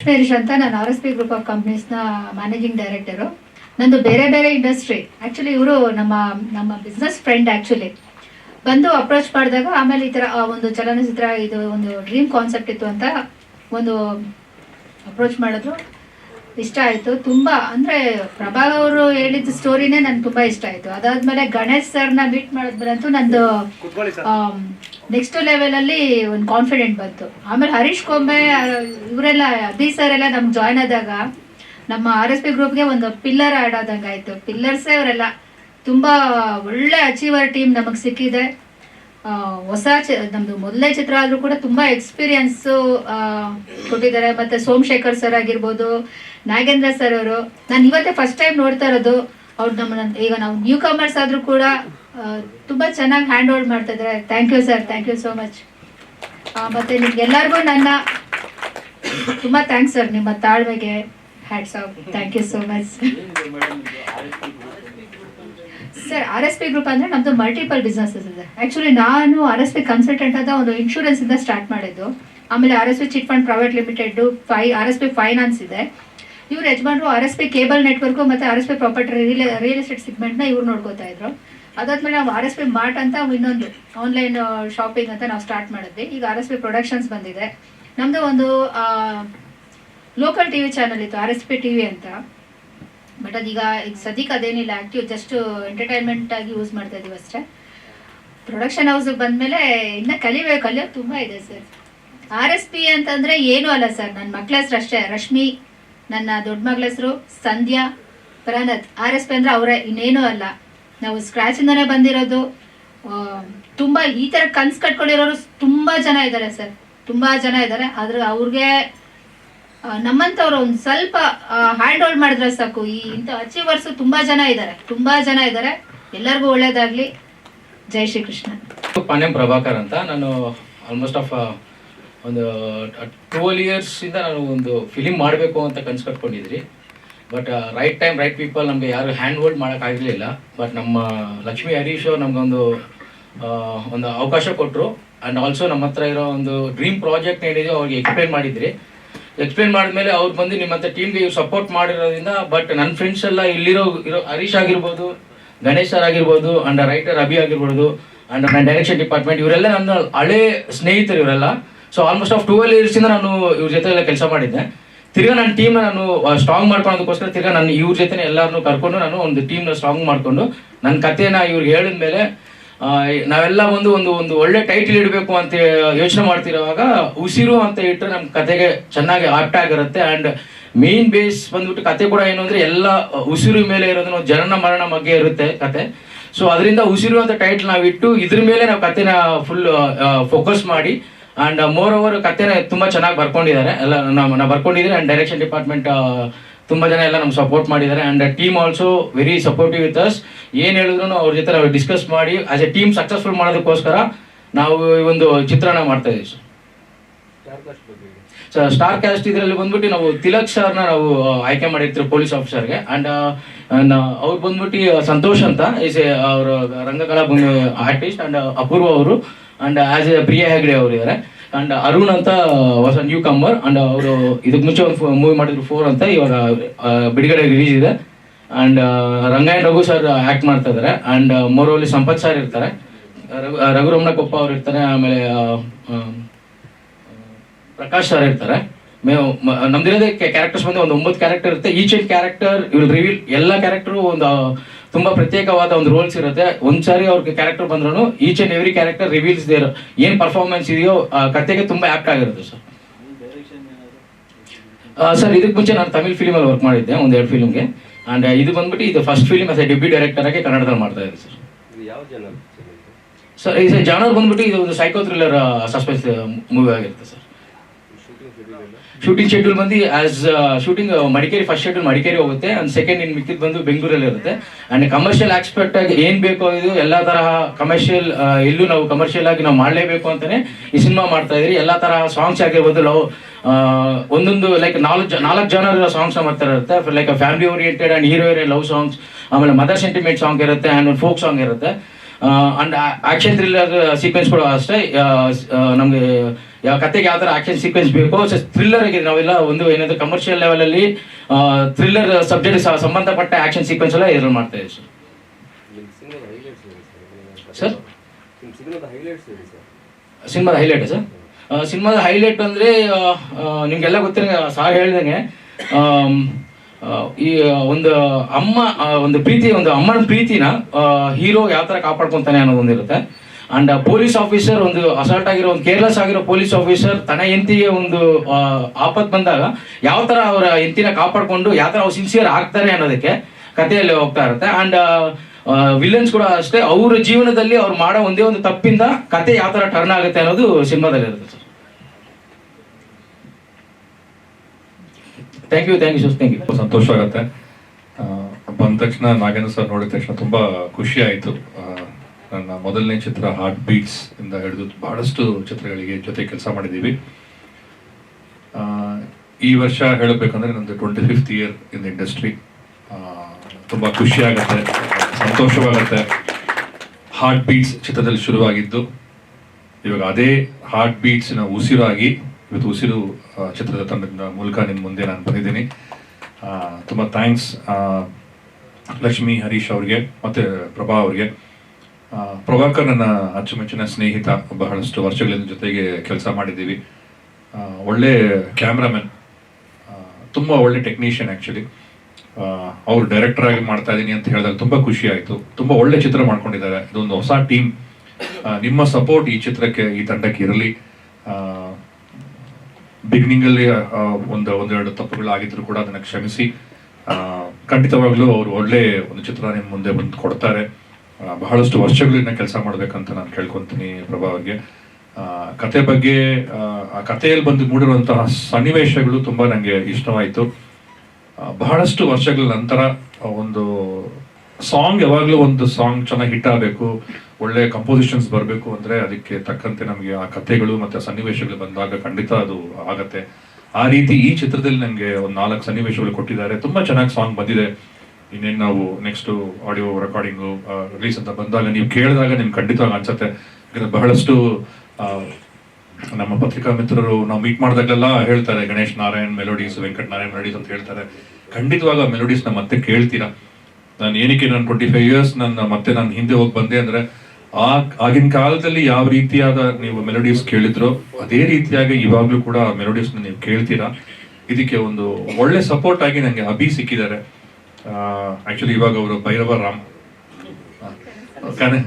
ಹರೀಶ್ ಅಂತ ನಾನು R S P group of ಕಂಪ್ನೀಸ್ನ managing director ನಂದು ಬೇರೆ ಬೇರೆ ಇಂಡಸ್ಟ್ರಿ ಆ್ಯಕ್ಚುಲಿ ಇವರು ನಮ್ಮ ನಮ್ಮ ಬಿಸ್ನೆಸ್ ಫ್ರೆಂಡ್ ಆಕ್ಚುಲಿ ಬಂದು ಅಪ್ರೋಚ್ ಮಾಡಿದಾಗ ಆಮೇಲೆ ಈ ತರ ಒಂದು ಚಲನಚಿತ್ರ ಇದು ಒಂದು ಡ್ರೀಮ್ ಕಾನ್ಸೆಪ್ಟ್ ಇತ್ತು ಅಂತ ಒಂದು ಅಪ್ರೋಚ್ ಮಾಡಿದ್ರು. ಇಷ್ಟ ಆಯಿತು. ತುಂಬ ಅಂದರೆ ಪ್ರಭಾ ಅವರು ಹೇಳಿದ ಸ್ಟೋರಿನೇ ನನಗೆ ತುಂಬ ಇಷ್ಟ ಆಯಿತು. ಅದಾದಮೇಲೆ ಗಣೇಶ್ ಸರ್ನ ಮೀಟ್ ಮಾಡಿದ್ಮೇಲಂತೂ ನಂದು ನೆಕ್ಸ್ಟ್ ಲೆವೆಲಲ್ಲಿ ಒಂದು ಕಾನ್ಫಿಡೆಂಟ್ ಬಂತು. ಆಮೇಲೆ ಹರೀಶ್ ಕೊಂಬೆ, ಇವರೆಲ್ಲ, ಅಭಿ ಸರ್ ಎಲ್ಲ ನಮ್ಗೆ ಜಾಯ್ನ್ ಆದಾಗ ನಮ್ಮ ಆರ್ ಎಸ್ ಪಿ ಗ್ರೂಪ್ಗೆ ಒಂದು ಪಿಲ್ಲರ್ ಆ್ಯಡ್ ಆದಂಗಾಯ್ತು ಪಿಲ್ಲರ್ಸೇ ಅವರೆಲ್ಲ ತುಂಬ ಒಳ್ಳೆ ಅಚೀವರ್ ಟೀಮ್ ನಮಗೆ ಸಿಕ್ಕಿದೆ. ಹೊಸ ಚಿ ನಮ್ಮದು ಮೊದಲನೇ ಚಿತ್ರ ಆದರೂ ಕೂಡ ತುಂಬ ಎಕ್ಸ್ಪೀರಿಯನ್ಸು ಕೊಟ್ಟಿದ್ದಾರೆ. ಮತ್ತು ಸೋಮಶೇಖರ್ ಸರ್ ಆಗಿರ್ಬೋದು, ನಾಗೇಂದ್ರ ಸರ್ ಅವರು. ನಾನು ಇವತ್ತೇ ಫಸ್ಟ್ ಟೈಮ್ ನೋಡ್ತಾ ಇರೋದು. ಅವ್ರು ನಮ್ಮನ್ನ, ಈಗ ನಾವು ನ್ಯೂ ಕಮರ್ಸ್ ಆದರೂ ಕೂಡ ತುಂಬ ಚೆನ್ನಾಗಿ ಹ್ಯಾಂಡ್ ಓಲ್ಡ್ ಮಾಡ್ತಾ ಇದ್ದಾರೆ. Thank you sir thank you so much ಮತ್ತು ನಿಮ್ಗೆಲ್ಲರಿಗೂ ನನ್ನ ತುಂಬ ಥ್ಯಾಂಕ್ಸ್ ಸರ್ ನಿಮ್ಮ ತಾಳ್ಮೆಗೆ hats off thank you so much sir R S P group ಅಂದರೆ ನಮ್ಮದು ಮಲ್ಟಿಪಲ್ ಬಿಸ್ನೆಸಸ್ ಇದೆ. ಆ್ಯಕ್ಚುಲಿ ನಾನು ಆರ್ ಎಸ್ ಪಿ ಕನ್ಸಲ್ಟೆಂಟ್ ಅಂತ ಒಂದು ಇನ್ಶೂರೆನ್ಸ್ ಇಂದ ಸ್ಟಾರ್ಟ್ ಮಾಡಿದ್ದು. ಆಮೇಲೆ R S P chit fund private limited five R S P finance ಇದೆ. ಇವ್ರ ಯಜಮಾನರು R S P cable network ಮತ್ತು R S P property real real estate ಸಿಗ್ಮೆಂಟ್ನ ಇವ್ರು ನೋಡ್ಕೋತಾ ಇದ್ರು. ಅದಾದ್ಮೇಲೆ ನಾವು ಆರ್ ಎಸ್ ಪಿ ಮಾರ್ಟ್ ಅಂತ ಇನ್ನೊಂದು ಆನ್ಲೈನ್ ಶಾಪಿಂಗ್ ಅಂತ ನಾವು ಸ್ಟಾರ್ಟ್ ಮಾಡಿದ್ವಿ. ಈಗ ಆರ್ ಎಸ್ ಪಿ ಪ್ರೊಡಕ್ಷನ್ಸ್ ಬಂದಿದೆ. ನಮ್ಮದು ಒಂದು ಲೋಕಲ್ ಟಿ ವಿ ಚಾನಲ್ ಇತ್ತು, R S P T V ಅಂತ. ಬಟ್ ಅದೀಗ ಈಗ ಸದ್ಯಕ್ಕೆ ಅದೇನಿಲ್ಲ ಆಕ್ಟಿವ್ ಜಸ್ಟ್ ಎಂಟರ್ಟೈನ್ಮೆಂಟ್ ಆಗಿ ಯೂಸ್ ಮಾಡ್ತಾ ಇದೀವಿ ಅಷ್ಟೇ. ಪ್ರೊಡಕ್ಷನ್ ಹೌಸ್ ಬಂದ್ಮೇಲೆ ಇನ್ನ ಕಲಿಬೇಕು ಕಲಿಯೋದು ತುಂಬಾ ಇದೆ ಸರ್. ಆರ್ ಎಸ್ ಪಿ ಅಂತಂದ್ರೆ ಏನೂ ಅಲ್ಲ ಸರ್. ನನ್ನ ಮಕ್ಳ ಹೆಸರು ಅಷ್ಟೇ. ರಶ್ಮಿ, ನನ್ನ ದೊಡ್ಡ ಮಗಳ ಹೆಸರು Sandhya, Pranath. R S P ಅಂದ್ರೆ ಅವರೇ, ಇನ್ನೇನೂ ಅಲ್ಲ. ನಾವು ಸ್ಕ್ರಾಚ್ ಇಂದಾನೆ ಬಂದಿರೋದು. ತುಂಬ ಈ ತರ ಕನ್ಸು ಕಟ್ಕೊಂಡಿರೋರು ತುಂಬಾ ಜನ ಇದ್ದಾರೆ ಸರ್. ತುಂಬಾ ಜನ ಇದ್ದಾರೆ. ಆದರೆ ಅವ್ರಿಗೆ ನಮ್ಮಂಥವ್ರು ಒಂದು ಸ್ವಲ್ಪ ಹ್ಯಾಂಡ್ ಹೋಲ್ಡ್ ಮಾಡಿದ್ರೆ ಸಾಕು. ಈ ಇಂಥ ಅಚೀವರ್ಸ್ ತುಂಬಾ ಜನ ಇದ್ದಾರೆ. ತುಂಬಾ ಜನ ಇದ್ದಾರೆ. ಎಲ್ಲರಿಗೂ ಒಳ್ಳೇದಾಗ್ಲಿ. ಜೈ ಶ್ರೀ ಕೃಷ್ಣ ಪಾಣ್ಯಂ ಪ್ರಭಾಕರ್ ಅಂತ. ನಾನು ಆಲ್ಮೋಸ್ಟ್ ಆಫ್ ಒಂದು ಟ್ವೆಲ್ ಇಯರ್ಸ್ ಇಂದ ನಾನು ಒಂದು ಫಿಲಿಮ್ ಮಾಡಬೇಕು ಅಂತ ಕನ್ಸು ಕಟ್ಕೊಂಡಿದ್ರಿ. But right time right people ನಮಗೆ ಯಾರು ಹ್ಯಾಂಡ್ ಹೋಲ್ಡ್ ಮಾಡೋಕ್ಕಾಗಲಿಲ್ಲ ಬಟ್ ನಮ್ಮ ಲಕ್ಷ್ಮೀ ಹರೀಶ್ ಅವ್ರು ನಮಗೊಂದು ಒಂದು ಅವಕಾಶ ಕೊಟ್ಟರು ಆ್ಯಂಡ್ ಆಲ್ಸೋ ನಮ್ಮ ಹತ್ರ ಇರೋ ಒಂದು ಡ್ರೀಮ್ ಪ್ರಾಜೆಕ್ಟ್ ಏನಿದೆಯೋ ಅವ್ರಿಗೆ ಎಕ್ಸ್ಪ್ಲೇನ್ ಮಾಡಿದ್ರಿ. ಎಕ್ಸ್ಪ್ಲೇನ್ ಮಾಡಿದ್ಮೇಲೆ ಅವ್ರು ಬಂದು ನಿಮ್ಮ ಹತ್ರ ಟೀಮ್ಗೆ ಸಪೋರ್ಟ್ ಮಾಡಿರೋದ್ರಿಂದ ಬಟ್ ನನ್ನ ಫ್ರೆಂಡ್ಸ್ ಎಲ್ಲ ಇಲ್ಲಿರೋ, ಇರೋ ಹರೀಶ್ ಆಗಿರ್ಬೋದು, ಗಣೇಶ್ ಸರ್ ಆಗಿರ್ಬೋದು ಅಂಡ್ ರೈಟರ್ ಅಭಿ ಆಗಿರ್ಬೋದು ಅಂಡ್ ನನ್ನ ಡೈರೆಕ್ಷನ್ ಡಿಪಾರ್ಟ್ಮೆಂಟ್ ಇವರೆಲ್ಲ ನನ್ನ ಹಳೆ ಸ್ನೇಹಿತರು ಇವರೆಲ್ಲ. ಸೊ ಆಲ್ಮೋಸ್ಟ್ ಆಫ್ ಟೂವೆಲ್ ಇಯರ್ಸಿಂದ ನಾನು ಇವ್ರ ಜೊತೆ ಎಲ್ಲ ಕೆಲಸ ಮಾಡಿದ್ದೆ. ತಿರ್ಗಾ ನನ್ನ ಟೀಮ್ ನಾನು ಸ್ಟ್ರಾಂಗ್ ಮಾಡ್ಕೊಳೋದಕ್ಕೋಸ್ಕರ ತಿರ್ಗ ನಾನು ಇವ್ರ ಜೊತೆ ಎಲ್ಲರನ್ನೂ ಕರ್ಕೊಂಡು ನಾನು ಒಂದು ಟೀಮ್ನ ಸ್ಟ್ರಾಂಗ್ ಮಾಡಿಕೊಂಡು ನನ್ನ ಕಥೆನ ಇವ್ರಿಗೆ ಹೇಳಿದ ಮೇಲೆ ನಾವೆಲ್ಲ ಒಂದು ಒಂದು ಒಂದು ಒಳ್ಳೆ ಟೈಟಲ್ ಇಡಬೇಕು ಅಂತ ಯೋಚನೆ ಮಾಡ್ತಿರುವಾಗ ಉಸಿರು ಅಂತ ಇಟ್ಟರೆ ನಮ್ಮ ಕತೆಗೆ ಚೆನ್ನಾಗಿ ಆಪ್ಟ್ ಆಗಿರುತ್ತೆ. ಅಂಡ್ ಮೇನ್ ಬೇಸ್ ಬಂದ್ಬಿಟ್ಟು ಕತೆ ಕೂಡ ಏನು ಅಂದರೆ ಎಲ್ಲ ಉಸಿರು ಮೇಲೆ ಇರೋದನ್ನು ಜನನ ಮರಣ ಬಗ್ಗೆ ಇರುತ್ತೆ ಕತೆ ಸೊ ಅದರಿಂದ ಉಸಿರು ಅಂತ ಟೈಟ್ಲ್ ನಾವು ಇಟ್ಟು ಇದ್ರ ಮೇಲೆ ನಾವು ಕತೆನ ಫುಲ್ ಫೋಕಸ್ ಮಾಡಿ ಅಂಡ್ ಮೋರ್ ಓವರ್ ಕತೆನ ತುಂಬಾ ಚೆನ್ನಾಗಿ ಬರ್ಕೊಂಡಿದ್ದಾರೆ. ಎಲ್ಲ ನಾವು ನಾವು ಬರ್ಕೊಂಡಿದ್ದೀವಿ ಅಂಡ್ ಡೈರೆಕ್ಷನ್ ಡಿಪಾರ್ಟ್ಮೆಂಟ್ ತುಂಬಾ ಜನ ಎಲ್ಲ ನಮ್ಗೆ ಸಪೋರ್ಟ್ ಮಾಡಿದ್ದಾರೆ. And team also very supportive with us ಏನು ಹೇಳಿದ್ರು ಅವ್ರ ಜೊತೆ ನಾವು ಡಿಸ್ಕಸ್ ಮಾಡಿ ಆಸ್ ಎ ಟೀಮ್ ಸಕ್ಸಸ್ಫುಲ್ ಮಾಡೋದಕ್ಕೋಸ್ಕರ ನಾವು ಈ ಒಂದು ಚಿತ್ರಣ ಮಾಡ್ತಾ ಇದ್ದೀವಿ ಸರ್ ಸ್ಟಾರ್ ಕ್ಯಾಸ್ಟ್ ಇದರಲ್ಲಿ ಬಂದ್ಬಿಟ್ಟು ನಾವು ತಿಲಕ್ ಸರ್ನ ನಾವು ಆ, ಆಯ್ಕೆ ಮಾಡಿರ್ತೀವಿ ಪೊಲೀಸ್ ಆಫೀಸರ್ಗೆ ಅಂಡ್ ಅವ್ರು ಬಂದ್ಬಿಟ್ಟು ಸಂತೋಷ್ ಅಂತ. ಇಸ್ ಅವರು ರಂಗಕಲಾ ಆರ್ಟಿಸ್ಟ್ ಅಂಡ್ ಅಪೂರ್ವ ಅವರು. And as a Priya Hegde ಅವರು ಇದ್ದಾರೆ ಅಂಡ್ ಅರುಣ್ ಅಂತ ಹೊಸ ನ್ಯೂ ಕಮ್ಮರ್ ಅಂಡ್ ಅವರು ಇದಕ್ಕೆ ಮುಂಚೆ ಒಂದು ಮೂವಿ ಮಾಡಿದ್ರು ಫೋರ್ ಅಂತ. ಇವಾಗ ಆ, ಬಿಡುಗಡೆ ರಿಲೀಸ್ ಇದೆ. And Rangayan Raghu sir act ಮಾಡ್ತಾ ಇದ್ದಾರೆ ಅಂಡ್ ಮೊರೋಲಿ ಸಂಪತ್ ಸರ್ ಇರ್ತಾರೆ. ರಘು ರಘುರಮಣ ಕೊಪ್ಪ ಅವ್ರು ಇರ್ತಾರೆ. ಆಮೇಲೆ ಪ್ರಕಾಶ್ ಸರ್ ಇರ್ತಾರೆ. ಮೇ ನಮ್ದಿರೋದೇ ಕ್ಯಾರೆಕ್ಟರ್ಸ್ ಬಂದು ಒಂದು ಒಂಬತ್ತು ಕ್ಯಾರೆಕ್ಟರ್ ಇರುತ್ತೆ. ಈಚ್ ಕ್ಯಾರೆಕ್ಟರ್ ವಿಲ್ ರಿವೀಲ್ ಎಲ್ಲ ಕ್ಯಾರೆಕ್ಟರ್ ಒಂದು ತುಂಬಾ ಪ್ರತ್ಯೇಕವಾದ ಒಂದು ರೋಲ್ಸ್ ಇರುತ್ತೆ. ಒಂದ್ಸಾರಿ ಅವ್ರಿಗೆ ಕ್ಯಾರೆಕ್ಟರ್ ಬಂದ್ರು each and every character reveals there ಏನ್ ಪರ್ಫಾರ್ಮೆನ್ಸ್ ಇದೆಯೋ ಕತೆಗೆ ತುಂಬಾ ಆಪ್ಟ್ ಆಗಿರುತ್ತೆ ಸರ್ ಸರ್ ಇದಕ್ಕೆ ಮುಂಚೆ ನಾನು ತಮಿಳ್ ಫಿಲಿಮ್ ಅಲ್ಲಿ ವರ್ಕ್ ಮಾಡಿದ್ದೆ ಒಂದ್ ಎರಡು ಫಿಲ್ಮ್ಗೆ ಅಂಡ್ ಇದು ಬಂದ್ಬಿಟ್ಟು ಇದು first film as a debut director ಆಗಿ ಕನ್ನಡದಲ್ಲಿ ಮಾಡ್ತಾ ಇದೆ ಸರ್ ಸರ್ ಇದು? ಜಾನರ್ ಬಂದ್ಬಿಟ್ಟು ಇದು ಒಂದು ಸೈಕೋ ಥ್ರಿಲ್ಲರ್ ಸಸ್ಪೆನ್ಸ್ ಮೂವಿ ಆಗಿರುತ್ತೆ ಸರ್ ಶೂಟಿಂಗ್ ಶೆಡ್ಯೂಲ್ ಬಂದು as shooting Madikeri first schedule Madikeri ಹೋಗುತ್ತೆ. ಅಂಡ್ ಸೆಕೆಂಡ್ ಇನ್ ಮಿಕ್ಕಿದ್ ಬಂದು ಬೆಂಗಳೂರಲ್ಲಿ ಇರುತ್ತೆ. ಅಂಡ್ ಕಮರ್ಷಿಯಲ್ ಆಸ್ಪೆಕ್ಟ್ ಆಗಿ ಏನ್ ಬೇಕೋ ಇದು, ಎಲ್ಲಾ ತರಹ ಕಮರ್ಷಿಯಲ್ ಎಲ್ಲೂ ನಾವು ಕಮರ್ಷಿಯಲ್ ಆಗಿ ನಾವು ಮಾಡಲೇಬೇಕು ಅಂತಾನೆ ಈ ಸಿನಿಮಾ ಮಾಡ್ತಾ ಇದ್ರಿ. ಎಲ್ಲಾ ತರಹ ಸಾಂಗ್ಸ್ ಆಗಿರ್ಬೋದು ಲವ್ ಒಂದೊಂದು ಲೈಕ್ ನಾಲ್ಕು ನಾಲ್ಕು ಜನ ಇರೋ ಸಾಂಗ್ಸ್ ಹತ್ರ ಇರುತ್ತೆ. Like family oriented and hero love songs ಆಮೇಲೆ ಮದರ್ ಸೆಂಟಿಮೆಂಟ್ ಸಾಂಗ್ ಇರುತ್ತೆ ಅಂಡ್ ಫೋಕ್ ಸಾಂಗ್ ಇರುತ್ತೆ. ಅಂಡ್ ಆಕ್ಷನ್ ಥ್ರಿಲ್ಲರ್ ಸೀಕ್ವೆನ್ಸ್ ಕೂಡ ಅಷ್ಟೇ. ನಮ್ಗೆ ಯಾವ ಕತೆಗೆ ಯಾವ ಥರ ಆಕ್ಷನ್ ಸೀಕ್ವೆನ್ಸ್ ಬೇಕು ಸೊ ಥ್ರಿಲ್ಲರ್ಗೆ ನಾವೆಲ್ಲ ಒಂದು ಏನಾದ್ರು ಕಮರ್ಷಿಯಲ್ ಲೆವೆಲಲ್ಲಿ ಥ್ರಿಲ್ಲರ್ ಸಬ್ಜೆಕ್ಟ್ ಸಂಬಂಧಪಟ್ಟ ಆಕ್ಷನ್ ಸೀಕ್ವೆನ್ಸ್ ಎಲ್ಲ ಇದ್ರಲ್ಲಿ ಮಾಡ್ತಾ ಇದ್ದೀವಿ ಸರ್ ಸರ್? ಸಿನಿಮಾದ ಹೈಲೈಟ್ ಸರ್ ಸಿನಿಮಾದ ಹೈಲೈಟ್ ಅಂದರೆ ನಿಮಗೆಲ್ಲ ಗೊತ್ತಿರೋ ಸಾರ್ ಹೇಳ್ದಂಗೆ ಈ ಒಂದು ಅಮ್ಮ ಒಂದು ಪ್ರೀತಿ ಒಂದು ಅಮ್ಮನ ಪ್ರೀತಿನ ಹೀರೋ ಯಾವ ಥರ ಕಾಪಾಡ್ಕೊತಾನೆ ಅನ್ನೋದು ಒಂದಿರುತ್ತೆ. ಅಂಡ್ ಪೊಲೀಸ್ ಆಫೀಸರ್ ಒಂದು ಅಸಾಲ್ಟ್ ಆಗಿರೋ, ಒಂದು ಕೇರ್ಲೆಸ್ ಆಗಿರೋ ಪೊಲೀಸ್ ಆಫೀಸರ್ ತನ್ನ ಹೆಂಡತಿಗೆ ಒಂದು ಆಪತ್ ಬಂದಾಗ ಯಾವ ಥರ ಅವರ ಹೆಂಡತಿನ ಕಾಪಾಡಿಕೊಂಡು, ಯಾವ ಥರ ಅವ್ರು ಸಿನ್ಸಿಯರ್ ಆಗ್ತಾರೆ ಅನ್ನೋದಕ್ಕೆ ಕಥೆಯಲ್ಲಿ ಹೋಗ್ತಾ ಇರುತ್ತೆ. ಅಂಡ್ ವಿಲನ್ಸ್ ಕೂಡ ಅಷ್ಟೇ, ಅವ್ರ ಜೀವನದಲ್ಲಿ ಅವ್ರು ಮಾಡೋ ಒಂದೇ ಒಂದು ತಪ್ಪಿಂದ ಕತೆ ಯಾವ ಥರ ಟರ್ನ್ ಆಗುತ್ತೆ ಅನ್ನೋದು ಸಿನಿಮಾದಲ್ಲಿ ಇರುತ್ತೆ thank you thank you thank you ಸಂತೋಷ ಆಗುತ್ತೆ ಬಂದ ತಕ್ಷಣ ನಾಗೇಂದ್ರ ಸರ್ ನೋಡಿದ ತಕ್ಷಣ ತುಂಬಾ ಖುಷಿ ಆಯಿತು. ನನ್ನ ಮೊದಲನೇ ಚಿತ್ರ ಹಾರ್ಟ್ ಬೀಟ್ಸ್ ಇಂದ ಹಿಡಿದು ಬಹಳಷ್ಟು ಚಿತ್ರಗಳಿಗೆ ಜೊತೆ ಕೆಲಸ ಮಾಡಿದ್ದೀವಿ. ಈ ವರ್ಷ ಹೇಳಬೇಕಂದ್ರೆ ನಂದು twenty fifth year in industry ತುಂಬ ಖುಷಿಯಾಗುತ್ತೆ, ಸಂತೋಷವಾಗುತ್ತೆ. ಹಾರ್ಟ್ ಬೀಟ್ಸ್ ಚಿತ್ರದಲ್ಲಿ ಶುರುವಾಗಿದ್ದು, ಇವಾಗ ಅದೇ ಹಾರ್ಟ್ ಬೀಟ್ಸ್ನ ಉಸಿರಾಗಿ, ಇವತ್ತು ಉಸಿರು ಚಿತ್ರದ ತಂಡದ ಮೂಲಕ ನಿಮ್ಮ ಮುಂದೆ ನಾನು ಬಂದಿದ್ದೀನಿ. ತುಂಬ ಥ್ಯಾಂಕ್ಸ್ ಲಕ್ಷ್ಮಿ ಹರೀಶ್ ಅವ್ರಿಗೆ, ಮತ್ತು ಪ್ರಭಾ ಅವ್ರಿಗೆ. ಪ್ರಭಾಕರ್ ನನ್ನ ಅಚ್ಚುಮೆಚ್ಚಿನ ಸ್ನೇಹಿತ ಬಹಳಷ್ಟು ವರ್ಷಗಳಿಂದ ಜೊತೆಗೆ ಕೆಲಸ ಮಾಡಿದ್ದೀವಿ. ಒಳ್ಳೆ ಕ್ಯಾಮ್ರಾಮನ್ ತುಂಬ ಒಳ್ಳೆ ಟೆಕ್ನಿಷಿಯನ್ ಆ್ಯಕ್ಚುಲಿ ಅವ್ರು ಡೈರೆಕ್ಟರ್ ಆಗಿ ಮಾಡ್ತಾ ಇದ್ದೀನಿ ಅಂತ ಹೇಳಿದಾಗ ತುಂಬ ಖುಷಿ ಆಯಿತು. ತುಂಬ ಒಳ್ಳೆ ಚಿತ್ರ ಮಾಡ್ಕೊಂಡಿದ್ದಾರೆ. ಇದೊಂದು ಹೊಸ ಟೀಮ್ ನಿಮ್ಮ ಸಪೋರ್ಟ್ ಈ ಚಿತ್ರಕ್ಕೆ, ಈ ತಂಡಕ್ಕೆ ಇರಲಿ. ಬಿಗ್ನಿಂಗಲ್ಲಿ ಒಂದು, ಒಂದೆರಡು ತಪ್ಪುಗಳಾಗಿದ್ರು ಕೂಡ ಅದನ್ನು ಕ್ಷಮಿಸಿ. ಖಂಡಿತವಾಗ್ಲೂ ಅವರು ಒಳ್ಳೆ ಒಂದು ಚಿತ್ರ ನಿಮ್ಮ ಮುಂದೆ ಬಂದು ಕೊಡ್ತಾರೆ. ಬಹಳಷ್ಟು ವರ್ಷಗಳಿಂದ ಕೆಲಸ ಮಾಡ್ಬೇಕಂತ ನಾನು ಕೇಳ್ಕೊತೀನಿ ಪ್ರಭಾ ಅವ್ರಿಗೆ. ಕತೆ ಬಗ್ಗೆ ಆ, ಆ ಕಥೆಯಲ್ಲಿ ಬಂದು ಮೂಡಿರುವಂತಹ ಸನ್ನಿವೇಶಗಳು ತುಂಬಾ ನನಗೆ ಇಷ್ಟವಾಯಿತು. ಬಹಳಷ್ಟು ವರ್ಷಗಳ ನಂತರ ಒಂದು ಸಾಂಗ್ ಯಾವಾಗಲೂ ಒಂದು ಸಾಂಗ್ ಚೆನ್ನಾಗಿ ಹಿಟ್ ಆಗಬೇಕು ಒಳ್ಳೆ ಕಂಪೋಸಿಷನ್ಸ್ ಬರಬೇಕು ಅಂದ್ರೆ ಅದಕ್ಕೆ ತಕ್ಕಂತೆ ನಮಗೆ ಆ ಕಥೆಗಳು ಮತ್ತೆ ಸನ್ನಿವೇಶಗಳು ಬಂದಾಗ ಖಂಡಿತ ಅದು ಆಗತ್ತೆ. ಆ ರೀತಿ ಈ ಚಿತ್ರದಲ್ಲಿ ನನಗೆ ಒಂದು ನಾಲ್ಕು ಸನ್ನಿವೇಶಗಳು ಕೊಟ್ಟಿದ್ದಾರೆ. ತುಂಬಾ ಚೆನ್ನಾಗಿ ಸಾಂಗ್ ಬಂದಿದೆ. ಇನ್ನೇನು ನಾವು ನೆಕ್ಸ್ಟ್ ಆಡಿಯೋ ರೆಕಾರ್ಡಿಂಗು ರಿಲೀಸ್ ಅಂತ ಬಂದಾಗ ನೀವು ಕೇಳಿದಾಗ ನಿಮ್ಗೆ ಖಂಡಿತವಾಗಿ ಅನ್ಸುತ್ತೆ. ಯಾಕಂದ್ರೆ ಬಹಳಷ್ಟು ನಮ್ಮ ಪತ್ರಿಕಾ ಮಿತ್ರರು ನಾವು ಮೀಟ್ ಮಾಡಿದಾಗಲೆಲ್ಲ ಹೇಳ್ತಾರೆ, ಗಣೇಶ್ ನಾರಾಯಣ್ ಮೆಲೋಡೀಸ್ ವೆಂಕಟ್ ನಾರಾಯಣ್ ಮೆಲೋಡೀಸ್ ಅಂತ ಹೇಳ್ತಾರೆ. ಖಂಡಿತವಾಗ ಆ ಮೆಲೋಡೀಸ್ನ ಮತ್ತೆ ಕೇಳ್ತೀರಾ? ನಾನು ಏನಕ್ಕೆ ನಾನು ಟ್ವೆಂಟಿ ಫೈವ್ ಇಯರ್ಸ್ ನನ್ನ ಮತ್ತೆ ನಾನು ಹಿಂದೆ ಹೋಗಿ ಬಂದೆ ಅಂದ್ರೆ ಆ ಆಗಿನ ಕಾಲದಲ್ಲಿ ಯಾವ ರೀತಿಯಾದ ನೀವು ಮೆಲೋಡೀಸ್ ಕೇಳಿದ್ರೋ, ಅದೇ ರೀತಿಯಾಗಿ ಇವಾಗಲೂ ಕೂಡ ಮೆಲೋಡೀಸ್ ನೀವು ಕೇಳ್ತೀರಾ? ಇದಕ್ಕೆ ಒಂದು ಒಳ್ಳೆ ಸಪೋರ್ಟ್ ಆಗಿ ನನಗೆ ಅಭಿ ಸಿಕ್ಕಿದ್ದಾರೆ. ಆಕ್ಚುಲಿ ಇವಾಗ ಅವರು ಭೈರವ ರಾಮ್. ಕನೆ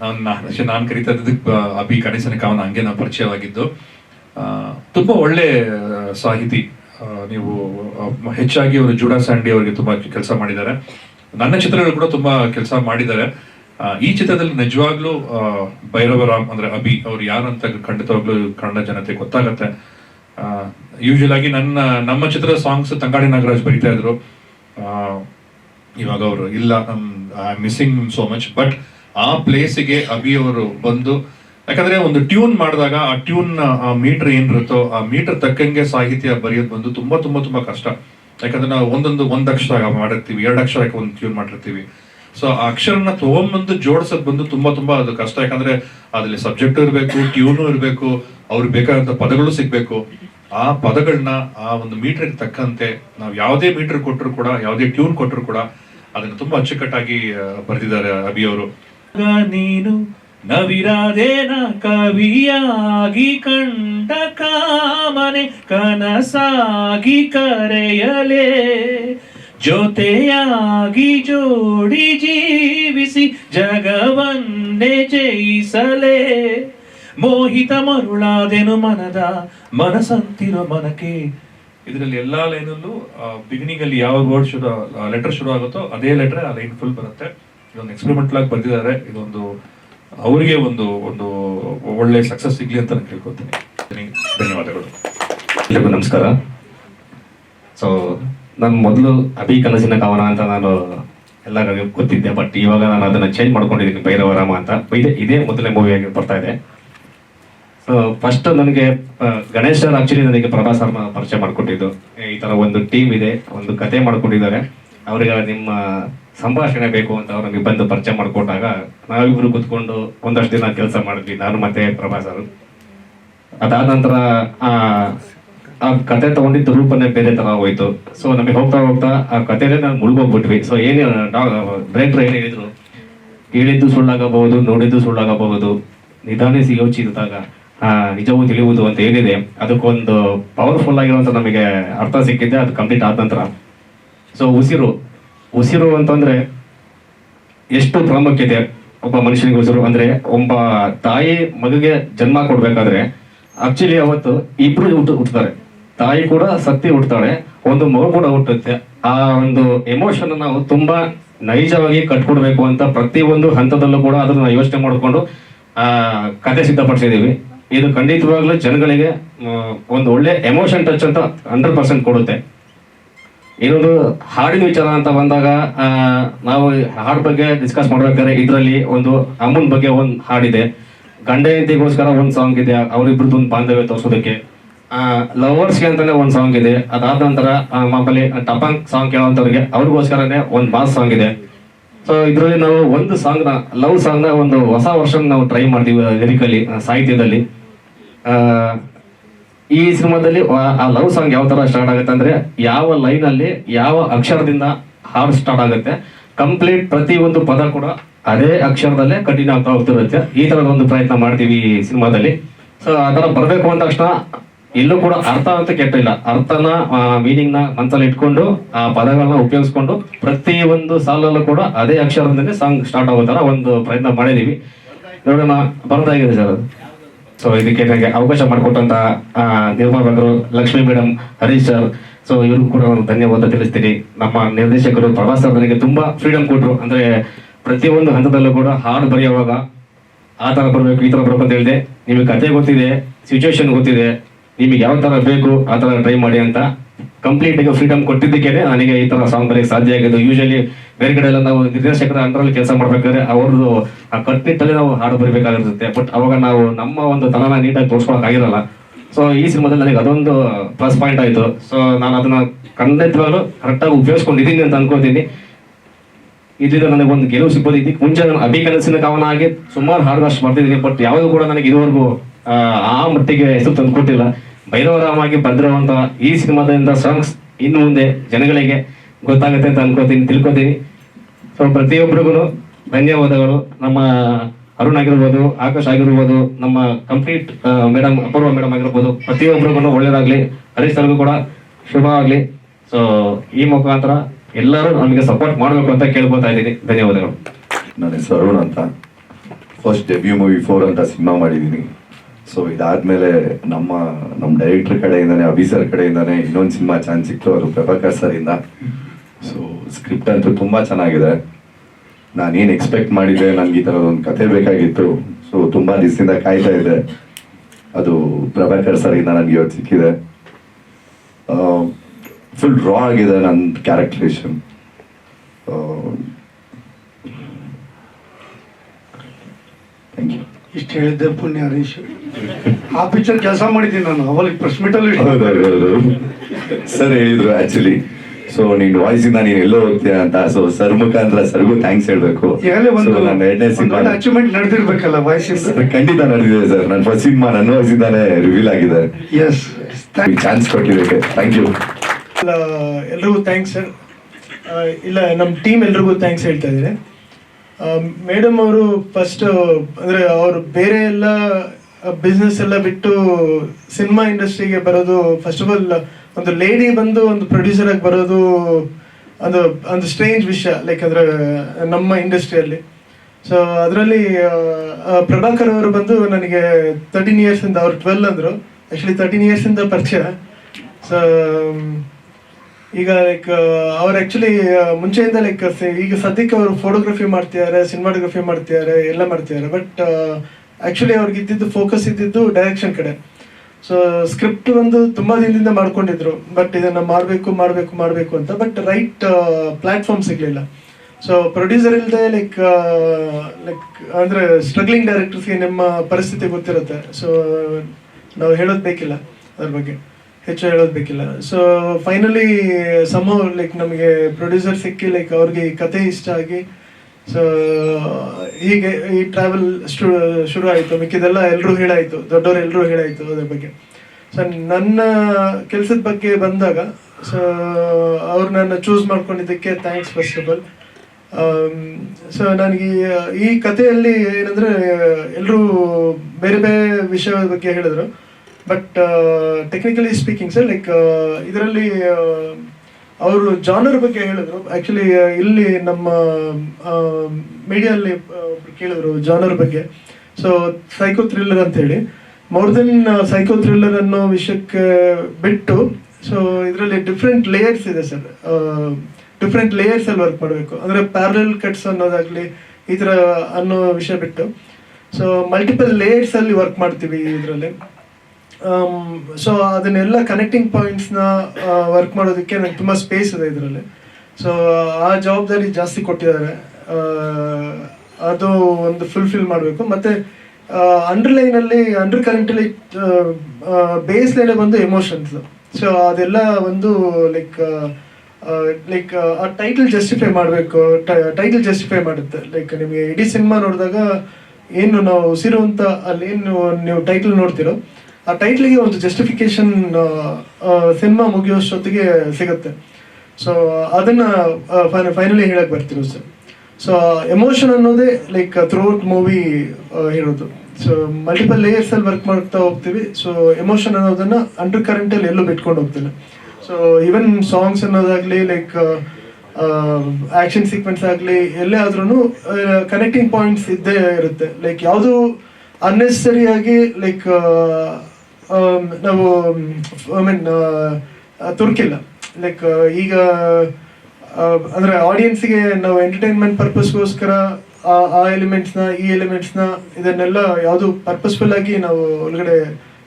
ನಾನು ನಾನು ಕರಿತಾ ಇದ್ದಕ್ಕೆ ಅಭಿ ಕಣೇಶನ ಕಾವನ ಹಂಗೆ ನಾ ಪರಿಚಯವಾಗಿದ್ದು. ತುಂಬ ಒಳ್ಳೆ ಸಾಹಿತಿ. ನೀವು ಹೆಚ್ಚಾಗಿ ಅವರು ಜುಡಾ ಸ್ಯಾಂಡಿ ಅವರಿಗೆ ತುಂಬಾ ಕೆಲಸ ಮಾಡಿದ್ದಾರೆ. ನನ್ನ ಚಿತ್ರಗಳು ಕೂಡ ತುಂಬಾ ಕೆಲಸ ಮಾಡಿದ್ದಾರೆ. ಈ ಚಿತ್ರದಲ್ಲಿ ನಿಜವಾಗ್ಲೂ ಆ, ಭೈರವ ರಾಮ್ ಅಂದ್ರೆ ಅಭಿ ಅವ್ರು ಯಾರು ಅಂತ ಖಂಡಿತವಾಗ್ಲೂ ಕನ್ನಡ ಜನತೆ ಗೊತ್ತಾಗತ್ತೆ. ಯೂಶುವಲ್ ಆಗಿ ನನ್ನ ನಮ್ಮ ಚಿತ್ರದ ಸಾಂಗ್ಸ್ ತಂಗಾಡಿ ನಾಗರಾಜ್ ಬರೀತಾ ಇದ್ರು. ಇವಾಗ ಅವರು, ಇಲ್ಲ I missing so much but ಆ ಪ್ಲೇಸಿಗೆ ಅಭಿ ಅವರು ಬಂದು, ಯಾಕಂದ್ರೆ ಒಂದು ಟ್ಯೂನ್ ಮಾಡಿದಾಗ ಆ ಟ್ಯೂನ್ ಆ ಮೀಟರ್ ಏನಿರುತ್ತೋ, ಆ ಮೀಟರ್ ತಕ್ಕಂಗೆ ಸಾಹಿತ್ಯ ಬರೆಯೋದು ಬಂದು ತುಂಬಾ ತುಂಬಾ ತುಂಬಾ ಕಷ್ಟ. ಯಾಕಂದ್ರೆ ನಾವು ಒಂದೊಂದು ಒಂದ್ ಅಕ್ಷರ ಮಾಡಿರ್ತೀವಿ, ಎರಡು ಅಕ್ಷರಕ್ಕೆ ಒಂದು ಟ್ಯೂನ್ ಮಾಡಿರ್ತೀವಿ. ಸೊ ಆ ಅಕ್ಷರನ ತಗೊಂಬಂದು ಜೋಡಿಸೋದು ಬಂದು ತುಂಬಾ ತುಂಬಾ ಅದು ಕಷ್ಟ. ಯಾಕಂದ್ರೆ ಅದ್ರಲ್ಲಿ ಸಬ್ಜೆಕ್ಟ್ ಇರಬೇಕು ಟ್ಯೂನು ಇರಬೇಕು, ಅವ್ರಿಗೆ ಬೇಕಾದಂತ ಪದಗಳು ಸಿಗ್ಬೇಕು. ಆ ಪದಗಳನ್ನ ಆ ಒಂದು ಮೀಟರ್ಗೆ ತಕ್ಕಂತೆ ನಾವು ಯಾವುದೇ ಮೀಟರ್ ಕೊಟ್ಟರು ಕೂಡ, ಯಾವುದೇ ಟ್ಯೂನ್ ಕೊಟ್ಟರು ಕೂಡ ಅದನ್ನು ತುಂಬಾ ಅಚ್ಚುಕಟ್ಟಾಗಿ ಬರೆದಿದ್ದಾರೆ ಅಭಿ ಅವರು. ನೀನು ನವಿರಾದೇನ ಕವಿಯಾಗಿ ಕಂಡ ಕಾಮನೆ ಕನಸಾಗಿ ಕರೆಯಲೇ, ಜೊತೆಯಾಗಿ ಜೋಡಿ ಜೀವಿಸಿ ಜಗವನ್ನೇ ಜಯಿಸಲೇ. ಮೋಹಿತ ಮರುಳಾದೆನು ಮನದ ಮನಸಂತಿರೋ ಮನಕೆ ಇದರಲ್ಲಿ ಎಲ್ಲಾ ಲೈನಲ್ಲೂ ಬಿಗಿನಿಂಗ್ ಅಲ್ಲಿ ಯಾವ ವರ್ಡ್ ಶುರು ಲೆಟರ್ ಶುರು ಆಗುತ್ತೋ ಅದೇ ಲೆಟರ್ ಆ ಲೈನ್ ಫುಲ್ ಬರುತ್ತೆ. ಇದೊಂದು ಎಕ್ಸ್ಪೆರಿಮೆಂಟಲ್ ಆಗಿ ಬಂದಿದ್ದಾರೆ ಇದೊಂದು ಅವರಿಗೆ ಒಂದು ಒಂದು ಒಳ್ಳೆ ಸಕ್ಸಸ್ ಸಿಗ್ಲಿ ಅಂತ ನಾನು ಕೇಳ್ಕೊತೀನಿ ಧನ್ಯವಾದಗಳು. ಎಲ್ಲರಿಗೂ ನಮಸ್ಕಾರ. ಸೊ ನಾನು ಮೊದಲು ಅಭಿ ಕನಸಿನ ಕವನ ಅಂತ ನಾನು ಎಲ್ಲರಿಗೂ ಗೊತ್ತಿದ್ದೆ ಬಟ್ ಇವಾಗ ನಾನು ಅದನ್ನ ಚೇಂಜ್ ಮಾಡ್ಕೊಂಡಿದ್ದೀನಿ ಭೈರವರಾಮ ಅಂತ. ಇದೇ ಇದೇ ಮೊದಲನೇ ಮೂವಿಯಾಗಿ ಬರ್ತಾ ಇದೆ. ಫಸ್ಟ್ ನನಗೆ ಗಣೇಶ್ ಸರ್ ಆಕ್ಚುಲಿ ನನಗೆ ಪ್ರಭಾಸ್ ಸರ್ಮ ಪರಿಚಯ ಮಾಡಿಕೊಟ್ಟಿದ್ದು. ಈ ತರ ಒಂದು ಟೀಮ್ ಇದೆ, ಒಂದು ಕತೆ ಮಾಡ್ಕೊಂಡಿದ್ದಾರೆ. ಅವ್ರಿಗೆ ನಿಮ್ಮ ಸಂಭಾಷಣೆ ಬೇಕು ಅಂತ ಅವ್ರು ನಮಗೆ ಬಂದು ಪರಿಚಯ ಮಾಡಿಕೊಟ್ಟಾಗ ನಾವಿಬ್ರು ಕೂತ್ಕೊಂಡು ಒಂದಷ್ಟು ದಿನ ಕೆಲಸ ಮಾಡಿದ್ವಿ. ನಾನು ಮತ್ತೆ ಪ್ರಭಾ ಸರ್ ಅದಾದ ನಂತರ, ಆ ಕತೆ ತಗೊಂಡಿದ್ದ ರೂಪನೇ ಬೇರೆ ತರ ಹೋಯ್ತು. ಸೊ ನಮಗೆ ಹೋಗ್ತಾ ಹೋಗ್ತಾ ಆ ಕಥೆನೇ ನಾವು ಮುಳುಗೋಗ್ಬಿಟ್ವಿ. ಸೊ ಏನು ಡೈರೆಕ್ಟರ್ ಏನು ಹೇಳಿದ್ರು? ಕೇಳಿದ್ದು ಸುಳ್ಳಾಗಬಹುದು, ನೋಡಿದ್ದು ಸುಳ್ಳಾಗಬಹುದು. ನಿಧಾನಿಸಿ ಯೋಚಿಸಿದಾಗ ನಿಜವೂ ತಿಳಿಯುವುದು ಅಂತ ಏನಿದೆ, ಅದಕ್ಕೊಂದು ಪವರ್ಫುಲ್ ಆಗಿರುವಂತ ನಮಗೆ ಅರ್ಥ ಸಿಕ್ಕಿದ್ದೆ, ಅದು ಕಂಪ್ಲೀಟ್ ಆದ ನಂತರ. ಸೊ ಉಸಿರು. ಉಸಿರು ಅಂತಂದ್ರೆ ಎಷ್ಟು ಪ್ರಾಮುಖ್ಯತೆ ಒಬ್ಬ ಮನುಷ್ಯನಿಗೆ ಉಸಿರು? ಅಂದ್ರೆ ಒಬ್ಬ ತಾಯಿ ಮಗುಗೆ ಜನ್ಮ ಕೊಡ್ಬೇಕಾದ್ರೆ ಆಕ್ಚುಲಿ ಅವತ್ತು ಇಬ್ರು ಹುಟ್ಟು ಹುಟ್ಟುತ್ತಾರೆ ತಾಯಿ ಕೂಡ ಸತ್ತಿ ಹುಟ್ಟುತ್ತಾಳೆ ಒಂದು ಮಗು ಕೂಡ ಹುಟ್ಟುತ್ತೆ ಆ ಒಂದು ಎಮೋಷನ್ ನಾವು ತುಂಬಾ ನೈಜವಾಗಿ ಕಟ್ಕೊಡ್ಬೇಕು ಅಂತ ಪ್ರತಿ ಒಂದು ಹಂತದಲ್ಲೂ ಕೂಡ ಅದನ್ನ ಯೋಚನೆ ಮಾಡಿಕೊಂಡು, ಆ ಕತೆ ಸಿದ್ಧಪಡಿಸಿದೀವಿ ಇದು ಖಂಡಿತವಾಗ್ಲೂ ಜನಗಳಿಗೆ ಒಂದು ಒಳ್ಳೆ ಎಮೋಷನ್ ಟಚ್ ಅಂತ ಹಂಡ್ರೆಡ್ ಪರ್ಸೆಂಟ್ ಕೊಡುತ್ತೆ. ಇನ್ನೊಂದು ಹಾಡಿನ ವಿಚಾರ ಅಂತ ಬಂದಾಗ ನಾವು ಹಾಡ್ ಬಗ್ಗೆ ಡಿಸ್ಕಸ್ ಮಾಡ್ಬೇಕಾದ್ರೆ ಇದರಲ್ಲಿ ಒಂದು ಅಮ್ಮನ ಬಗ್ಗೆ ಒಂದು ಹಾಡಿದೆ ಗಂಡ ಹೆಂಡತಿಗೋಸ್ಕರ ಒಂದು ಸಾಂಗ್ ಇದೆ, ಅವರಿಬ್ರದ್ದು ಒಂದು ಬಾಂಧವ್ಯ ತೋರಿಸೋದಕ್ಕೆ. ಲವರ್ಸ್ಗೆ ಅಂತಾನೆ ಒಂದು ಸಾಂಗ್ ಇದೆ. ಅದಾದ ನಂತರ ಮಾಮೂಲಿ ಟಪಾಂಗ್ ಸಾಂಗ್ ಕೇಳೋಂಥವ್ರಿಗೆ, ಅವ್ರಿಗೋಸ್ಕರನೇ ಒಂದು ಬಾಸ್ ಸಾಂಗ್ ಇದೆ. ಸೊ ಇದರಲ್ಲಿ ನಾವು ಒಂದು ಸಾಂಗ್ನ ಲವ್ ಸಾಂಗ್ನ ಒಂದು ಹೊಸ ವರ್ಷ ನಾವು ಟ್ರೈ ಮಾಡ್ತೀವಿ ಲಿರಿಕಲಿ ಸಾಹಿತ್ಯದಲ್ಲಿ. ಈ ಸಿನಿಮಾದಲ್ಲಿ, ಆ- ಲವ್ ಸಾಂಗ್ ಯಾವ ತರ ಸ್ಟಾರ್ಟ್ ಆಗುತ್ತೆ ಅಂದ್ರೆ, ಯಾವ ಲೈನ್ ಅಲ್ಲಿ, ಯಾವ ಅಕ್ಷರದಿಂದ ಹಾಡು ಸ್ಟಾರ್ಟ್ ಆಗುತ್ತೆ ಕಂಪ್ಲೀಟ್ ಪ್ರತಿ ಒಂದು ಪದ ಕೂಡ ಅದೇ ಅಕ್ಷರದಲ್ಲೇ ಕಂಟಿನ್ಯೂ ಆಗ್ತಾ ಹೋಗ್ತಿರುತ್ತೆ. ಈ ತರದ ಒಂದು ಪ್ರಯತ್ನ ಮಾಡ್ತೀವಿ ಈ ಸಿನಿಮಾದಲ್ಲಿ. ಸೊ ಆ ತರ ಬರಬೇಕು ಅಂದ ತಕ್ಷಣ ಎಲ್ಲೂ ಕೂಡ ಅರ್ಥ ಅಂತ ಕೆಟ್ಟಿಲ್ಲ ಅರ್ಥನ ಮೀನಿಂಗ್ನ ಮನಸ್ಸಲ್ಲಿ ಇಟ್ಕೊಂಡು, ಆ, ಪದಗಳನ್ನ ಉಪಯೋಗಿಸ್ಕೊಂಡು ಪ್ರತಿ ಒಂದು ಸಾಲಲ್ಲೂ ಕೂಡ ಅದೇ ಅಕ್ಷರದಿಂದಲೇ ಸಾಂಗ್ ಸ್ಟಾರ್ಟ್ ಆಗೋ ತರ ಒಂದು ಪ್ರಯತ್ನ ಮಾಡಿದೀವಿ. ನೋಡೋಣ ಬರೋದಾಗಿದೆ ಸರ್ ಅದು? ಸೊ ಇದಕ್ಕೆ ನನಗೆ ಅವಕಾಶ ಮಾಡಿಕೊಟ್ಟಂತ ನಿರ್ಮಾಪಕರು Lakshmi madam Harish sir. So ಇವ್ರಿಗೂ ಕೂಡ ನಾನು ಧನ್ಯವಾದ ತಿಳಿಸ್ತೀನಿ. ನಮ್ಮ ನಿರ್ದೇಶಕರು ಪ್ರಭಾಸ್ ಸರ್ ನನಗೆ ತುಂಬಾ ಫ್ರೀಡಮ್ ಕೊಟ್ರು. ಅಂದ್ರೆ ಪ್ರತಿಯೊಂದು ಹಂತದಲ್ಲೂ ಕೂಡ ಹಾಡು ಬರೆಯುವಾಗ ಆ ಥರ ಬರ್ಬೇಕು, ಈ ಥರ ಬರ್ಬೇಕು ಅಂತ ಹೇಳಿದೆ. ನಿಮಗೆ ಕತೆ ಗೊತ್ತಿದೆ ಸಿಚುವೇಶನ್ ಗೊತ್ತಿದೆ. ನಿಮಗೆ ಯಾವ ತರ ಬೇಕು, ಆ ತರ ಟ್ರೈ ಮಾಡಿ ಅಂತ ಕಂಪ್ಲೀಟ್ ಆಗಿ ಫ್ರೀಡಮ್ ಕೊಟ್ಟಿದ್ದಕ್ಕೆ ನನಗೆ ಈ ತರ ಸಾಂಗ್ ಬರೆಯಕ್ಕೆ ಸಾಧ್ಯ ಆಗಿದ್ದು ಯೂಶಲಿ ಬೇರೆ ಕಡೆ ಎಲ್ಲ ನಾವು ನಿರ್ದೇಶಕರ ಅಂಡ್ರಲ್ಲಿ ಕೆಲಸ ಮಾಡ್ಬೇಕಾದ್ರೆ ಅವ್ರದ್ದು ಆ ಕಟ್ನಿಟ್ಟಲ್ಲಿ ನಾವು ಹಾಡು ಬರಬೇಕಾಗಿರುತ್ತೆ. ಬಟ್ ಅವಾಗ ನಾವು ನಮ್ಮ ಒಂದು ತನನ ನೀಟಾಗಿ ತೋರ್ಸ್ಕೊಳಕ್ ಆಗಿರಲ್ಲ. ಸೊ ಈ ಸಿನಿಮಾದಲ್ಲಿ ನನಗೆ ಅದೊಂದು ಪ್ಲಸ್ ಪಾಯಿಂಟ್ ಆಯ್ತು. ಸೊ ನಾನು ಅದನ್ನ ಖಂಡಿತವಾಗ್ಲೂ ಕರೆಕ್ಟಾಗಿ ಉಪಯೋಗಿಸ್ಕೊಂಡಿದ್ದೀನಿ ಅಂತ ಅನ್ಕೋತೀನಿ. ಇದರಿಂದ ನನಗೆ ಒಂದು ಗೆಲುವು ಸಿಗ್ಬೋದು. ಇದಕ್ಕೆ ಮುಂಚೆ ನಾನು ಅಭಿ ಕನಸಿನ ಕಾವನ ಆಗಿ ಸುಮಾರು ಹಾರ್ಡ್ ಬರ್ತಿದ್ದೀನಿ. ಬಟ್ ಯಾವುದು ಕೂಡ ನನಗೆ ಇದುವರೆಗೂ ಆ, ಮಟ್ಟಿಗೆ ಹೆಸರು ತಂದುಕೊಟ್ಟಿಲ್ಲ ಭೈರವರಾಮಾಗಿ ಬಂದಿರುವಂತ ಈ ಸಿನಿಮಾದಿಂದ ಸಾಂಗ್ಸ್ ಇನ್ನು ಮುಂದೆ ಜನಗಳಿಗೆ ಗೊತ್ತಾಗುತ್ತೆ ಅಂತ ಅನ್ಕೋತೀನಿ ತಿಳ್ಕೊತೀನಿ. ಸೊ ಪ್ರತಿಯೊಬ್ಬರಿಗೂ ಧನ್ಯವಾದಗಳು. ನಮ್ಮ ಅರುಣ್ ಆಗಿರ್ಬೋದು ಆಕಾಶ್ ಆಗಿರ್ಬೋದು ನಮ್ಮ ಕಂಪ್ಲೀಟ್ ಮೇಡಮ್ ಅಪೂರ್ವ ಮೇಡಮ್ ಆಗಿರ್ಬೋದು ಪ್ರತಿಯೊಬ್ಬರಿಗೂ ಒಳ್ಳೇದಾಗ್ಲಿ ಹರೀಶ್ ಸರ್ಗೂ ಕೂಡ ಶುಭ ಆಗ್ಲಿ. ಸೊ ಈ ಮುಖಾಂತರ ಎಲ್ಲರೂ ನಮಗೆ ಸಪೋರ್ಟ್ ಮಾಡಬೇಕು ಅಂತ ಕೇಳ್ಕೊತಾ ಇದ್ದೀನಿ. ಧನ್ಯವಾದಗಳು. ನನ್ನ ಹೆಸರು ಅರುಣ್ ಅಂತ. ಫಸ್ಟ್ ಡೆಬ್ಯೂ ಮೂವಿ ಫೋರ್ ಅಂತ ಸಿನಿಮಾ ಮಾಡಿದ್ದೀನಿ. ಸೊ ಇದಾದ್ಮೇಲೆ ನಮ್ಮ ನಮ್ಮ ಡೈರೆಕ್ಟರ್ ಕಡೆಯಿಂದಾನೆ ಅಭಿ ಸರ್ ಕಡೆಯಿಂದಾನೆ ಇನ್ನೊಂದು ಸಿನಿಮಾ ಚಾನ್ಸ್ ಸಿಕ್ತು, ಅದು ಪ್ರಭಾಕರ್ ಸರ್ ಇಂದ ಸೊ ಸ್ಕ್ರಿಪ್ಟ್ ಅಂತೂ ತುಂಬಾ ಚೆನ್ನಾಗಿದೆ. ನಾನೇನು ಎಕ್ಸ್ಪೆಕ್ಟ್ ಮಾಡಿದೆ, ನನಗೆ ಈ ಥರದ ಒಂದು ಕತೆ ಬೇಕಾಗಿತ್ತು. ಸೊ ತುಂಬಾ ದಿವಸದಿಂದ ಕಾಯ್ತಾ ಇದೆ. ಅದು ಪ್ರಭಾಕರ್ ಸರ್ ಇಂದ ನನಗೆ ಇವತ್ತು ಸಿಕ್ಕಿದೆ. ಫುಲ್ ರಾ ಆಗಿದೆ ನನ್ನ ಕ್ಯಾರೆಕ್ಟರೇಷನ್ ಥ್ಯಾಂಕ್ ಯು ಹೇಳಿದ್ದೆ ಪುಣ್ಯ ಹರೀಶ್. ಆ ಪಿಕ್ಚರ್ ಕೆಲಸ ಮಾಡಿದ್ದೀನಿ ನಾನು ಅವಾಗ ಪ್ರೆಸ್ ಮೀಟಲ್ಲಿ ಅಲ್ಲಿ ಸರ್ ಹೇಳಿದ್ರು ಆಕ್ಚುಲಿ ಸೊ ನಿನ್ ವಾಯ್ಸ್ ಇಂದ ನೀನ್ ಎಲ್ಲೋ ಹೋಗ್ತೀಯ ಅಂತ. ಸೊ ಸರ್ ಮುಖಾಂತರ ಸರ್ಗೂ ಥ್ಯಾಂಕ್ಸ್ ಹೇಳ್ಬೇಕು. ಅಚೀವ್ಮೆಂಟ್ ನಡೆದಿರ್ಬೇಕಲ್ಲ ವಾಯ್ಸ್ ಖಂಡಿತ ನಡೆದಿದೆ ಸರ್. ನನ್ನ ಫಸ್ಟ್ ಸಿನಿಮಾ ನನ್ನ ವಾಯ್ಸ್ ಇಂದಾನೆ ರಿವೀಲ್ ಆಗಿದೆ. ಎಸ್ ಚಾನ್ಸ್ ಕೊಟ್ಟಿದ್ದಕ್ಕೆ. ಥ್ಯಾಂಕ್ ಯು ಎಲ್ಲರಿಗೂ ಥ್ಯಾಂಕ್ಸ್ ಸರ್ ಇಲ್ಲ ನಮ್ಮ ಟೀಮ್ ಎಲ್ರಿಗೂ ಥ್ಯಾಂಕ್ಸ್ ಹೇಳ್ತಾ ಇದ್ದಾರೆ. ಮೇಡಮ್ ಅವರು ಫಸ್ಟ್ ಅಂದರೆ ಅವರು ಬೇರೆ ಎಲ್ಲ ಬಿಸ್ನೆಸ್ ಎಲ್ಲ ಬಿಟ್ಟು ಸಿನಿಮಾ ಇಂಡಸ್ಟ್ರಿಗೆ ಬರೋದು ಫಸ್ಟ್ ಆಫ್ ಆಲ್ ಒಂದು ಲೇಡಿ ಬಂದು ಒಂದು ಪ್ರೊಡ್ಯೂಸರ್ ಆಗಿ ಬರೋದು ಒಂದು ಒಂದು ಸ್ಟ್ರೇಂಜ್ ವಿಷಯ ಲೈಕ್ ಅಂದ್ರೆ ನಮ್ಮ ಇಂಡಸ್ಟ್ರಿಯಲ್ಲಿ ಸೊ ಅದರಲ್ಲಿ ಪ್ರಭಾಕರ್ ಅವರು ಬಂದು ನನಗೆ ತರ್ಟೀನ್ ಇಯರ್ಸಿಂದ ಅವ್ರು ಟ್ವೆಲ್ ಅಂದರು. ಆ್ಯಕ್ಚುಲಿ ತರ್ಟೀನ್ ಇಯರ್ಸಿಂದ ಪರಿಚಯ. ಸೊ ಈಗ ಲೈಕ್ ಅವ್ರು ಆ್ಯಕ್ಚುಲಿ ಮುಂಚೆಯಿಂದ ಲೈಕ್ ಈಗ ಸದ್ಯಕ್ಕೆ ಅವರು ಫೋಟೋಗ್ರಫಿ ಮಾಡ್ತಿದ್ದಾರೆ ಸಿನಿಮಾಟೋಗ್ರಫಿ ಮಾಡ್ತಿದ್ದಾರೆ ಎಲ್ಲ ಮಾಡ್ತಿದ್ದಾರೆ ಬಟ್ ಆ್ಯಕ್ಚುಲಿ ಅವ್ರಿಗೆ ಇದ್ದಿದ್ದು ಫೋಕಸ್ ಇದ್ದಿದ್ದು ಡೈರೆಕ್ಷನ್ ಕಡೆ. ಸೊ ಸ್ಕ್ರಿಪ್ಟ್ ಒಂದು ತುಂಬಾ ದಿನದಿಂದ ಮಾಡ್ಕೊಂಡಿದ್ರು. ಬಟ್ ಇದನ್ನ ಮಾಡಬೇಕು ಮಾಡಬೇಕು ಮಾಡಬೇಕು ಅಂತ. ಬಟ್ ರೈಟ್ ಪ್ಲಾಟ್ಫಾರ್ಮ್ ಸಿಗ್ಲಿಲ್ಲ. ಸೊ ಪ್ರೊಡ್ಯೂಸರ್ ಇಲ್ಲದೆ ಲೈಕ್ ಲೈಕ್ ಅಂದ್ರೆ ಸ್ಟ್ರಗ್ಲಿಂಗ್ ಡೈರೆಕ್ಟರ್ಸ್ಗೆ ನಿಮ್ಮ ಪರಿಸ್ಥಿತಿ ಗೊತ್ತಿರುತ್ತೆ. ಸೊ ನಾವು ಹೇಳೋದು ಬೇಕಿಲ್ಲ, ಅದ್ರ ಬಗ್ಗೆ. ಹೆಚ್ಚು ಹೇಳೋದು ಬೇಕಿಲ್ಲ. ಸೊ ಫೈನಲಿ ಸಮ ಲೈಕ್ ನಮಗೆ ಪ್ರೊಡ್ಯೂಸರ್ ಸಿಕ್ಕಿ ಲೈಕ್ ಅವ್ರಿಗೆ ಈ ಕತೆ ಇಷ್ಟ ಆಗಿ ಸೊ ಹೀಗೆ ಈ ಟ್ರಾವೆಲ್ ಶುರು ಆಯಿತು. ಮಿಕ್ಕಿದೆಲ್ಲ ಎಲ್ಲರೂ ಹೇಳಾಯಿತು. ದೊಡ್ಡವರು ಎಲ್ಲರೂ ಹೇಳಾಯಿತು ಅದ್ರ ಬಗ್ಗೆ. ಸೊ ನನ್ನ ಕೆಲಸದ ಬಗ್ಗೆ ಬಂದಾಗ ಸೊ ಅವ್ರು ನನ್ನ choose ಮಾಡ್ಕೊಂಡಿದ್ದಕ್ಕೆ thanks first of all so ನನಗೆ ಈ- ಕಥೆಯಲ್ಲಿ ಏನಂದ್ರೆ ಎಲ್ಲರೂ ಬೇರೆ ಬೇರೆ ವಿಷಯದ ಬಗ್ಗೆ ಹೇಳಿದ್ರು. But technically speaking sir like ಇದರಲ್ಲಿ ಅವರು ಜಾನರ್ ಬಗ್ಗೆ ಹೇಳಿದ್ರು. ಆ್ಯಕ್ಚುಲಿ ಇಲ್ಲಿ ನಮ್ಮ ಮೀಡಿಯಲ್ಲಿ ಕೇಳಿದ್ರು ಜಾನರ್ ಬಗ್ಗೆ. ಸೊ ಸೈಕೋ ಥ್ರಿಲ್ಲರ್ ಅಂತ ಹೇಳಿ ಮೋರ್ ದೆನ್ ಸೈಕೋ ಥ್ರಿಲ್ಲರ್ ಅನ್ನೋ ವಿಷಯಕ್ಕೆ ಬಿಟ್ಟು ಸೊ ಇದರಲ್ಲಿ ಡಿಫ್ರೆಂಟ್ ಲೇಯರ್ಸ್ ಇದೆ ಸರ್ ಡಿಫ್ರೆಂಟ್ ಲೇಯರ್ಸ್ ಅಲ್ಲಿ ವರ್ಕ್ ಮಾಡಬೇಕು. ಅಂದ್ರೆ ಪ್ಯಾರಲ್ ಕಟ್ಸ್ ಅನ್ನೋದಾಗ್ಲಿ ಈ ಥರ ಅನ್ನೋ ವಿಷಯ ಬಿಟ್ಟು. ಸೊ ಮಲ್ಟಿಪಲ್ ಲೇಯರ್ಸ್ ಅಲ್ಲಿ ವರ್ಕ್ ಮಾಡ್ತೀವಿ ಇದರಲ್ಲಿ. ಸೊ ಅದನ್ನೆಲ್ಲ ಕನೆಕ್ಟಿಂಗ್ ಪಾಯಿಂಟ್ಸ್ನ ವರ್ಕ್ ಮಾಡೋದಕ್ಕೆ ನನಗೆ ತುಂಬ ಸ್ಪೇಸ್ ಇದೆ ಇದರಲ್ಲಿ. ಸೊ ಆ ಜವಾಬ್ದಾರಿ ಜಾಸ್ತಿ ಕೊಟ್ಟಿದ್ದಾರೆ. ಅದು ಒಂದು ಫುಲ್ಫಿಲ್ ಮಾಡಬೇಕು. ಮತ್ತೆ ಅಂಡರ್ ಲೈನಲ್ಲಿ ಅಂಡರ್ ಕರೆಂಟಲ್ಲಿ ಬೇಸ್ ಲೈನ್ ಬಂದು ಎಮೋಷನ್ಸ್ ಸೊ ಅದೆಲ್ಲ ಒಂದು ಲೈಕ್ ಲೈಕ್ ಆ ಟೈಟಲ್ ಜಸ್ಟಿಫೈ ಮಾಡಬೇಕು. ಟೈಟಲ್ ಜಸ್ಟಿಫೈ ಮಾಡುತ್ತೆ. ಲೈಕ್ ನಿಮಗೆ ಇಡೀ ಸಿನಿಮಾ ನೋಡಿದಾಗ, ಏನು ನಾವು ಉಸಿರು ಅಂತ ಅಲ್ಲಿ ಏನು ನೀವು ಟೈಟಲ್ ನೋಡ್ತಿರೋ ಆ ಟೈಟ್ಲಿಗೆ ಒಂದು ಜಸ್ಟಿಫಿಕೇಶನ್ ಸಿನಿಮಾ ಮುಗಿಯೋಷ್ಟೊತ್ತಿಗೆ ಸಿಗುತ್ತೆ. ಸೊ ಅದನ್ನ ಫೈನಲಿ ಹೇಳಕ್ಕೆ ಬರ್ತೀನಿ ಸರ್. ಸೊ ಎಮೋಷನ್ ಅನ್ನೋದೇ ಲೈಕ್ ಥ್ರೂಔಟ್ ಮೂವಿ ಹೇಳೋದು. ಸೊ ಮಲ್ಟಿಪಲ್ ಲೇಯರ್ಸ್ ಅಲ್ಲಿ ವರ್ಕ್ ಮಾಡ್ತಾ ಹೋಗ್ತೀವಿ. ಸೊ ಎಮೋಷನ್ ಅನ್ನೋದನ್ನ ಅಂಡರ್ ಕರೆಂಟ್ ಅಲ್ಲಿ ಎಲ್ಲೂ ಬಿಟ್ಕೊಂಡು ಹೋಗ್ತಿಲ್ಲ ಸೊ ಈವನ್ ಸಾಂಗ್ಸ್ ಅನ್ನೋದಾಗಲಿ ಲೈಕ್ ಆ್ಯಕ್ಷನ್ ಸೀಕ್ವೆನ್ಸ್ ಆಗಲಿ, ಎಲ್ಲೇ ಆದ್ರೂ ಕನೆಕ್ಟಿಂಗ್ ಪಾಯಿಂಟ್ಸ್ ಇದ್ದೇ ಇರುತ್ತೆ. ಲೈಕ್ ಯಾವುದು ಅನ್ನೆಸರಿಯಾಗಿ ಲೈಕ್ ನಾವು ಐ ಮೀನ್ ತುರ್ಕಿಲ್ಲ ಲೈಕ್ ಈಗ ಅಂದರೆ ಆಡಿಯನ್ಸ್ಗೆ ನಾವು ಎಂಟರ್ಟೈನ್ಮೆಂಟ್ ಪರ್ಪಸ್ಗೋಸ್ಕರ ಆ ಎಲಿಮೆಂಟ್ಸ್ನ ಈ ಎಲಿಮೆಂಟ್ಸ್ನ ಇದನ್ನೆಲ್ಲ ಯಾವುದು ಪರ್ಪಸ್ಫುಲ್ ಆಗಿ ನಾವು ಒಳಗಡೆ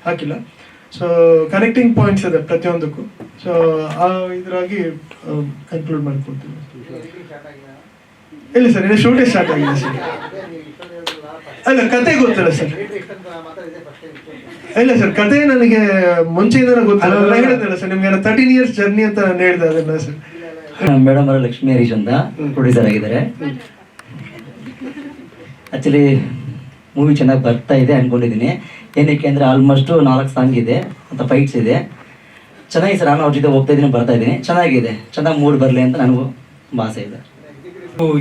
ಹಾಕಿಲ್ಲ. ಸೊ ಕನೆಕ್ಟಿಂಗ್ ಪಾಯಿಂಟ್ಸ್ ಇದೆ ಪ್ರತಿಯೊಂದಕ್ಕೂ. ಸೊ ಆ ಇದರಾಗಿ ಕನ್ಕ್ಲೂಡ್ ಮಾಡ್ಕೊಡ್ತೀವಿ ಇಲ್ಲ ಸರ್, ಇನ್ನು ಶೂಟಿಂಗ್ ಸ್ಟಾರ್ಟ್ ಆಗಿದೆ ಸರ್. ಅಲ್ಲ ಕತೆ ಗೊತ್ತಿಲ್ಲ ಸರ್. ಇಲ್ಲ ಸರ್ ಕತೆ ನನಗೆ ಮುಂಚೆಯಿಂದ ಗೊತ್ತಿಲ್ಲ. ನಾನು ಹೇಳಿದ್ನಲ್ಲ ಸರ್ ನಿಮ್ಗೆ ತರ್ಟೀನ್ ಇಯರ್ಸ್ ಜರ್ನಿ ಅಂತ ನಾನು ಹೇಳಿದೆ ಅದನ್ನ ಸರ್. ಮೇಡಮ್ ಅವರು ಲಕ್ಷ್ಮೀ ಹರೀಶ್ ಅಂತ ಪ್ರೊಡ್ಯೂಸರ್ ಆಗಿದ್ದಾರೆ. ಆಕ್ಚುಲಿ ಮೂವಿ ಚೆನ್ನಾಗಿ ಬರ್ತಾ ಇದೆ ಅನ್ಕೊಂಡಿದ್ದೀನಿ. ಏನಕ್ಕೆ ಅಂದರೆ ಆಲ್ಮೋಸ್ಟ್ ನಾಲ್ಕು ಸಾಂಗ್ ಇದೆ ಅಂತ ಫೈಟ್ಸ್ ಇದೆ. ಚೆನ್ನಾಗಿದೆ ಸರ್ ನಾನು ಅವ್ರ ಜೊತೆ ಹೋಗ್ತಾ ಇದ್ದೀನಿ ಬರ್ತಾ ಇದ್ದೀನಿ. ಚೆನ್ನಾಗಿದೆ. ಚೆನ್ನಾಗಿ ಮೂಡ್ ಬರಲಿ ಅಂತ ನನಗೂ ತುಂಬ ಆಸೆ ಇದೆ.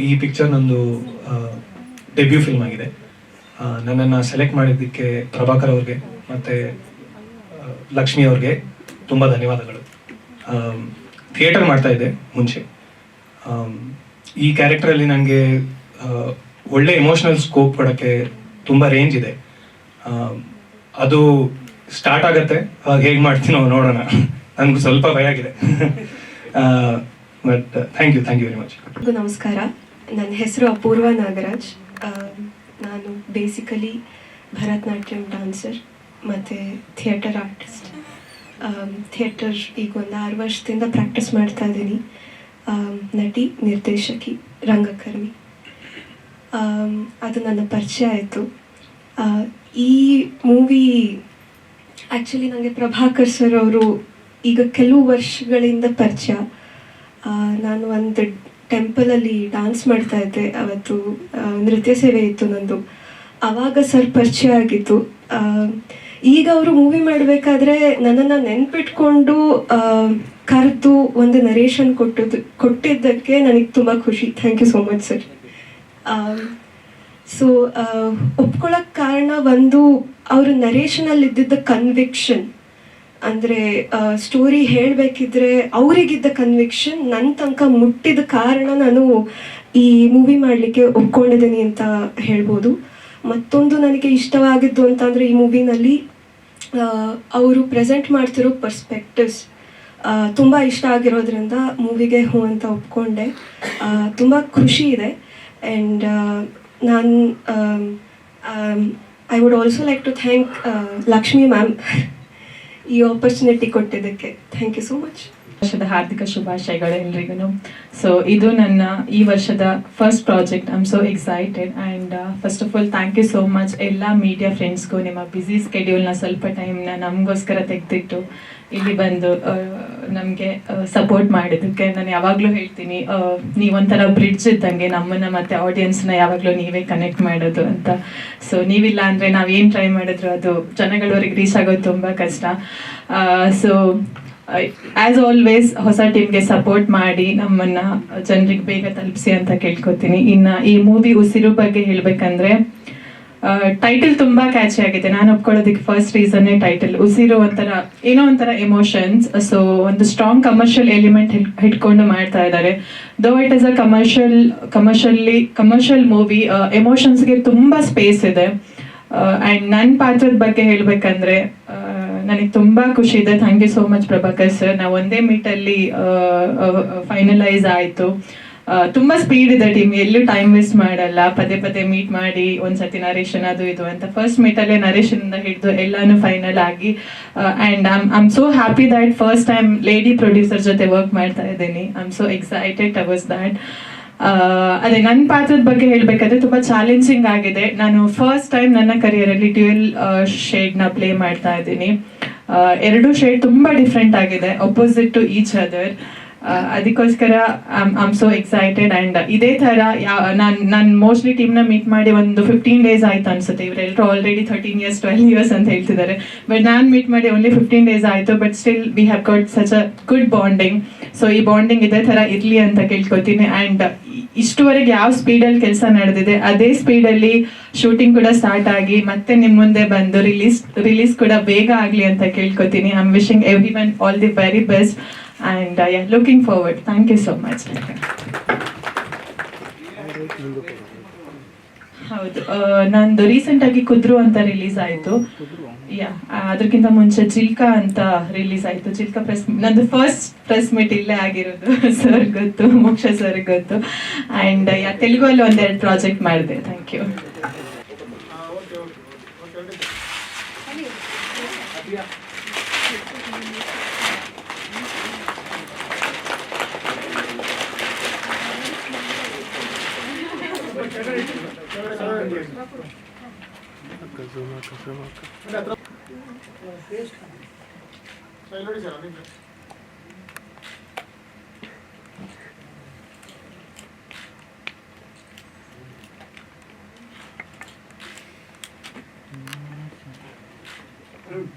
ಈ ಪಿಕ್ಚರ್ ನಂದು ಡೆಬ್ಯೂ ಫಿಲ್ಮ್ ಆಗಿದೆ. ನನ್ನನ್ನು ಸೆಲೆಕ್ಟ್ ಮಾಡಿದ್ದಕ್ಕೆ ಪ್ರಭಾಕರ್ ಅವ್ರಿಗೆ ಮತ್ತು ಲಕ್ಷ್ಮಿ ಅವ್ರಿಗೆ ತುಂಬ ಧನ್ಯವಾದಗಳು. ಥಿಯೇಟರ್ ಮಾಡ್ತಾ ಇದ್ದೆ ಮುಂಚೆ. ಈ ಕ್ಯಾರೆಕ್ಟ್ರಲ್ಲಿ ನನಗೆ ಒಳ್ಳೆ ಎಮೋಷನಲ್ ಸ್ಕೋಪ್ ಕೊಡೋಕ್ಕೆ ತುಂಬ ರೇಂಜ್ ಇದೆ. ಅದು ಸ್ಟಾರ್ಟ್ ಆಗತ್ತೆ ಹೇಗೆ ಮಾಡ್ತೀನೋ ನೋಡೋಣ. ನನಗೂ ಸ್ವಲ್ಪ ಭಯ ಆಗಿದೆ. But thank you thank you very much ನಮಸ್ಕಾರ. ನನ್ನ ಹೆಸರು ಅಪೂರ್ವ ನಾಗರಾಜ್. ನಾನು ಬೇಸಿಕಲಿ ಭರತನಾಟ್ಯಂ ಡಾನ್ಸರ್ ಮತ್ತು ಥಿಯೇಟರ್ ಆರ್ಟಿಸ್ಟ್. ಥಿಯೇಟರ್ ಈಗ ಒಂದು ಆರು ವರ್ಷದಿಂದ ಪ್ರಾಕ್ಟೀಸ್ ಮಾಡ್ತಾ ಇದ್ದೀನಿ. ನಟಿ, ನಿರ್ದೇಶಕಿ, ರಂಗಕರ್ಮಿ. ಅದು ನನ್ನ ಪರಿಚಯ ಆಯಿತು. ಈ ಮೂವಿ ಆ್ಯಕ್ಚುಲಿ ನನಗೆ ಪ್ರಭಾಕರ್ ಸರ್ ಅವರು ಈಗ ಕೆಲವು ವರ್ಷಗಳಿಂದ ಪರಿಚಯ. ನಾನು ಒಂದು ಟೆಂಪಲಲ್ಲಿ ಡಾನ್ಸ್ ಮಾಡ್ತಾ ಇದ್ದೆ. ಅವತ್ತು ನೃತ್ಯ ಸೇವೆ ಇತ್ತು ನಂದು. ಆವಾಗ ಸರ್ ಪರಿಚಯ ಆಗಿತ್ತು ಈಗ ಅವರು ಮೂವಿ ಮಾಡಬೇಕಾದ್ರೆ ನನ್ನನ್ನು ನೆನ್ಪಿಟ್ಕೊಂಡು ಕರೆದು ಒಂದು ನರೇಷನ್ ಕೊಟ್ಟದ್ದು, ಕೊಟ್ಟಿದ್ದಕ್ಕೆ ನನಗೆ ತುಂಬ ಖುಷಿ. Thank you so much sir so ಒಪ್ಕೊಳ್ಳೋಕೆ ಕಾರಣ ಒಂದು ಅವರು ನರೇಷನಲ್ಲಿ ಇದ್ದಿದ್ದ ಕನ್ವಿಕ್ಷನ್ ಅಂದರೆ ಸ್ಟೋರಿ ಹೇಳಬೇಕಿದ್ರೆ ಅವರಿಗಿದ್ದ ಕನ್ವಿಕ್ಷನ್ ನನ್ನ ತನಕ ಮುಟ್ಟಿದ ಕಾರಣ ನಾನು ಈ ಮೂವಿ ಮಾಡಲಿಕ್ಕೆ ಒಪ್ಕೊಂಡಿದ್ದೀನಿ ಅಂತ ಹೇಳ್ಬೋದು. ಮತ್ತೊಂದು ನನಗೆ ಇಷ್ಟವಾಗಿದ್ದು ಅಂತಂದರೆ ಈ ಮೂವಿನಲ್ಲಿ ಅವರು ಪ್ರೆಸೆಂಟ್ ಮಾಡ್ತಿರೋ ಪರ್ಸ್ಪೆಕ್ಟಿವ್ಸ್ ತುಂಬ ಇಷ್ಟ ಆಗಿರೋದ್ರಿಂದ ಮೂವಿಗೆ ಹ್ಞೂ ಅಂತ ಒಪ್ಕೊಂಡೆ. ತುಂಬ ಖುಷಿ ಇದೆ. ಆ್ಯಂಡ್ ನಾನು I would also like to thank Lakshmi ma'am ಈ ಆಪರ್ಚುನಿಟಿ ಕೊಟ್ಟಿದ್ದಕ್ಕೆ. ಥ್ಯಾಂಕ್ ಯು ಸೋ ಮಚ್ ವರ್ಷದ ಹಾರ್ದಿಕ ಶುಭಾಶಯಗಳು ಎಲ್ರಿಗೂ ಸೊ ಇದು ನನ್ನ ಈ ವರ್ಷದ first project I am so excited and first of all thank you so much ಎಲ್ಲ ಮೀಡಿಯಾ ಫ್ರೆಂಡ್ಸ್ಗೂ ನಿಮ್ಮ ಬ್ಯುಸಿ ಸ್ಕೆಡ್ಯೂಲ್ನ ಸ್ವಲ್ಪ ಟೈಮ್ನ ನಮಗೋಸ್ಕರ ತೆಗೆದಿಟ್ಟು ಇಲ್ಲಿ ಬಂದು ನಮಗೆ ಸಪೋರ್ಟ್ ಮಾಡಿದ್ದಕ್ಕೆ ನಾನು ಯಾವಾಗಲೂ ಹೇಳ್ತೀನಿ ಆ, ನೀವೊಂಥರ ಬ್ರಿಡ್ಜ್ ಇದ್ದಂಗೆ ನಮ್ಮನ್ನ ಮತ್ತೆ ಆಡಿಯನ್ಸ್ನ ಯಾವಾಗಲೂ ನೀವೇ ಕನೆಕ್ಟ್ ಮಾಡೋದು ಅಂತ. ಸೊ ನೀವಿಲ್ಲ ಅಂದರೆ ನಾವು ಏನು ಟ್ರೈ ಮಾಡಿದ್ರು ಅದು ಜನಗಳವರೆಗೆ ರೀಚ್ ಆಗೋದು ತುಂಬ ಕಷ್ಟ. ಸೊ ಆಸ್ ಆಲ್ವೇಸ್ ಹೊಸ ಟೀಮ್ಗೆ ಸಪೋರ್ಟ್ ಮಾಡಿ ನಮ್ಮನ್ನ ಜನರಿಗೆ ಬೇಗ ತಲುಪಿಸಿ ಅಂತ ಕೇಳ್ಕೊತೀನಿ. ಇನ್ನು ಈ ಮೂವಿ ಉಸಿರು ಬಗ್ಗೆ ಹೇಳಬೇಕಂದ್ರೆ ಟೈಟಲ್ ತುಂಬಾ ಕ್ಯಾಚಿ ಆಗಿದೆ. ನಾನು ಒಪ್ಕೊಳ್ಳೋದಕ್ಕೆ ಫಸ್ಟ್ ರೀಸನ್ನೇ ಟೈಟಲ್ ಉಸಿರು ಒಂಥರ, ಏನೋ ಒಂಥರ ಎಮೋಷನ್ಸ್ ಸೊ ಒಂದು ಸ್ಟ್ರಾಂಗ್ ಕಮರ್ಷಿಯಲ್ ಎಲಿಮೆಂಟ್ ಹಿಡ್ಕೊಂಡು ಮಾಡ್ತಾ ಇದ್ದಾರೆ. Though it is a commercial commercially commercial movie ಎಮೋಷನ್ಸ್ಗೆ ತುಂಬಾ ಸ್ಪೇಸ್ ಇದೆ. ಆ್ಯಂಡ್ ನನ್ನ ಪಾತ್ರದ ಬಗ್ಗೆ ಹೇಳಬೇಕಂದ್ರೆ ನನಗೆ ತುಂಬಾ ಖುಷಿ ಇದೆ. Thank you so much Prabhakar sir ನಾವು ಒಂದೇ ಮೀಟಲ್ಲಿ ಫೈನಲೈಸ್ ಆಯಿತು. ತುಂಬಾ ಸ್ಪೀಡ್ ಇದೆ ಟೀಮ್ ಎಲ್ಲೂ ಟೈಮ್ ವೇಸ್ಟ್ ಮಾಡಲ್ಲ. ಪದೇ ಪದೇ ಮೀಟ್ ಮಾಡಿ, ಒಂದ್ಸತಿ ನರೇಶನ್ ಅದು ಇದು ಅಂತ. ಫಸ್ಟ್ ಮೀಟಲ್ಲೇ ನರೇಶನ್ ಇಂದ ಹಿಡಿದು ಎಲ್ಲಾನು ಫೈನಲ್ ಆಗಿ and I'm I'm so happy that first time lady producer ಜೊತೆ ವರ್ಕ್ ಮಾಡ್ತಾ ಇದ್ದೀನಿ. I am so excited about that ಅದೇ ನನ್ನ ಪಾತ್ರದ ಬಗ್ಗೆ ಹೇಳ್ಬೇಕಾದ್ರೆ ತುಂಬಾ ಚಾಲೆಂಜಿಂಗ್ ಆಗಿದೆ. ನಾನು ಫಸ್ಟ್ ಟೈಮ್ ನನ್ನ ಕರಿಯರಲ್ಲಿ ಡ್ಯೂಯಲ್ ಶೇಡ್ನ ಪ್ಲೇ ಮಾಡ್ತಾ ಇದ್ದೀನಿ. ಎರಡು ಶೇಡ್ ತುಂಬಾ ಡಿಫ್ರೆಂಟ್ ಆಗಿದೆ ಅಪೋಸಿಟ್ ಟು ಈಚ್ ಅದರ್ ಅದಕ್ಕೋಸ್ಕರ ಆಮ್ ಸೋ ಎಕ್ಸೈಟೆಡ್ ಅಂಡ್ ಇದೇ ತರ ನಾನು ನಾನು ಮೋಸ್ಟ್ಲಿ ಟೀಮ್ನ ಮೀಟ್ ಮಾಡಿ ಒಂದು ಫಿಫ್ಟೀನ್ ಡೇಸ್ ಆಯ್ತು ಅನ್ಸುತ್ತೆ. ಇವರೆಲ್ಲರೂ already thirteen years twelve years ಅಂತ ಹೇಳ್ತಿದ್ದಾರೆ. ಬಟ್ ನಾನು ಮೀಟ್ ಮಾಡಿ ಓನ್ಲಿ ಫಿಫ್ಟೀನ್ ಡೇಸ್ ಆಯ್ತು but still we have got such a good bonding so ಈ ಬಾಂಡಿಂಗ್ ಇದೇ ತರ ಇರ್ಲಿ ಅಂತ ಕೇಳ್ಕೊತೀನಿ. ಅಂಡ್ ಇಷ್ಟುವರೆಗೆ ಯಾವ ಸ್ಪೀಡಲ್ಲಿ ಕೆಲಸ ನಡೆದಿದೆ, ಅದೇ ಸ್ಪೀಡಲ್ಲಿ ಶೂಟಿಂಗ್ ಕೂಡ ಸ್ಟಾರ್ಟ್ ಆಗಿ ಮತ್ತೆ ನಿಮ್ಮ ಮುಂದೆ ಬಂದು ರಿಲೀಸ್ ರಿಲೀಸ್ ಕೂಡ ಬೇಗ ಆಗಲಿ ಅಂತ ಕೇಳ್ಕೊತೀನಿ. I am wishing everyone all the very best and looking forward thank you so much ಹೌದು. ನಂದು ರೀಸೆಂಟ್ ಆಗಿ ಕುದ್ರು ಅಂತ ರಿಲೀಸ್ ಆಯ್ತು. ಯಾ ಅದಕ್ಕಿಂತ ಮುಂಚೆ ಚಿಲ್ಕಾ ಅಂತ ರಿಲೀಸ್ ಆಯ್ತು. ಚಿಲ್ಕಾ ಪ್ರೆಸ್ ನಂದು ಫಸ್ಟ್ ಪ್ರೆಸ್ ಮೀಟ್ ಇಲ್ಲೇ ಆಗಿರೋದು. ಸರ್ ಗೊತ್ತು, ಮೋಕ್ಷ ಸರ್ ಗೊತ್ತು. ಅಂಡ್ ಯಾ ತೆಲುಗಲ್ಲಿ ಒಂದೆರಡು ಪ್ರಾಜೆಕ್ಟ್ ಮಾಡಿದೆ. Thank you Mm.